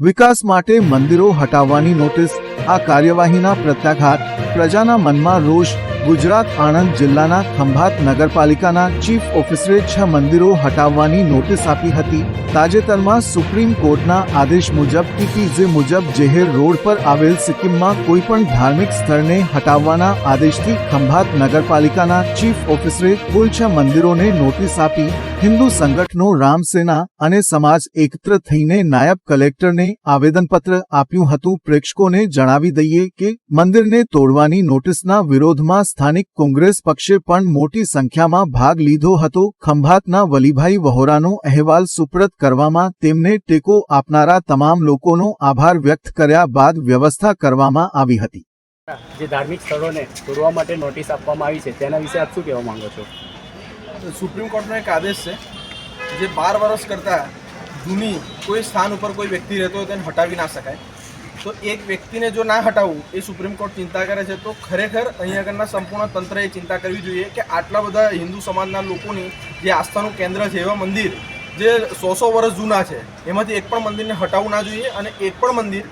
વિકાસ માટે મંદિરો હટાવવાની નોટિસ આ કાર્યવાહીના પ્રત્યાઘાત પ્રજાના મનમાં રોષ ગુજરાત આણંદ જિલ્લાના ખંભાત નગરપાલિકાના ચીફ ઓફિસરે છ મંદિરો હટાવવાની નોટિસ આપી હતી. તાજેતરમાં સુપ્રીમ કોર્ટના આદેશ મુજબ ટીપીજે મુજબ જેહેર રોડ પર આવેલ સિક્કિમમાં કોઈ પણ ધાર્મિક સ્થળને હટાવવાના આદેશથી ખંભાત નગરપાલિકાના ચીફ ઓફિસરે કુલ છ મંદિરોને નોટિસ આપી. હિન્દુ સંગઠનો, રામસેના અને સમાજ એકત્ર થઈને નાયબ કલેક્ટરને આવેદનપત્ર આપ્યું હતું. પ્રેક્ષકોને જણાવી દઈએ કે મંદિરને તોડવાની નોટિસના વિરોધમાં સ્થાનિક કોંગ્રેસ પક્ષે પણ મોટી સંખ્યામાં ભાગ લીધો હતો. ખંભાતના વલીભાઈ વહોરાનો અહેવાલ સુપ્રત કરવામાં તેમને ટેકો આપનારા તમામ લોકોનો આભાર વ્યક્ત કર્યા બાદ વ્યવસ્થા કરવામાં આવી હતી. જે ધાર્મિક સ્થળોને તોડવા માટે નોટિસ આપવામાં આવી છે તેના વિશે આપ શું કહેવા માંગો છો? સુપ્રીમ કોર્ટનો એક આદેશ છે જે બાર વર્ષ કરતાં જૂની કોઈ સ્થાન ઉપર કોઈ વ્યક્તિ રહેતો હોય તેને હટાવી ના શકાય. તો એક વ્યક્તિને જો ના હટાવવું, એ સુપ્રીમ કોર્ટ ચિંતા કરે છે, તો ખરેખર અહીં આગળના સંપૂર્ણ તંત્રએ ચિંતા કરવી જોઈએ કે આટલા બધા હિન્દુ સમાજના લોકોની જે આસ્થાનું કેન્દ્ર છે, એવા મંદિર જે સો સો વર્ષ જૂના છે, એમાંથી એક પણ મંદિરને હટાવવું ના જોઈએ અને એક પણ મંદિર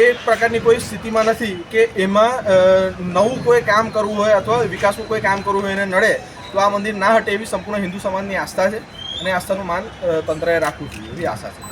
એ પ્રકારની કોઈ સ્થિતિમાં નથી કે એમાં નવું કોઈ કામ કરવું હોય અથવા વિકાસનું કોઈ કામ કરવું હોય એને નડે, તો આ મંદિર ના હટે એવી સંપૂર્ણ હિન્દુ સમાજની આસ્થા છે અને આસ્થાનું માન તંત્રએ રાખવું જોઈએ, એવી આશા છે.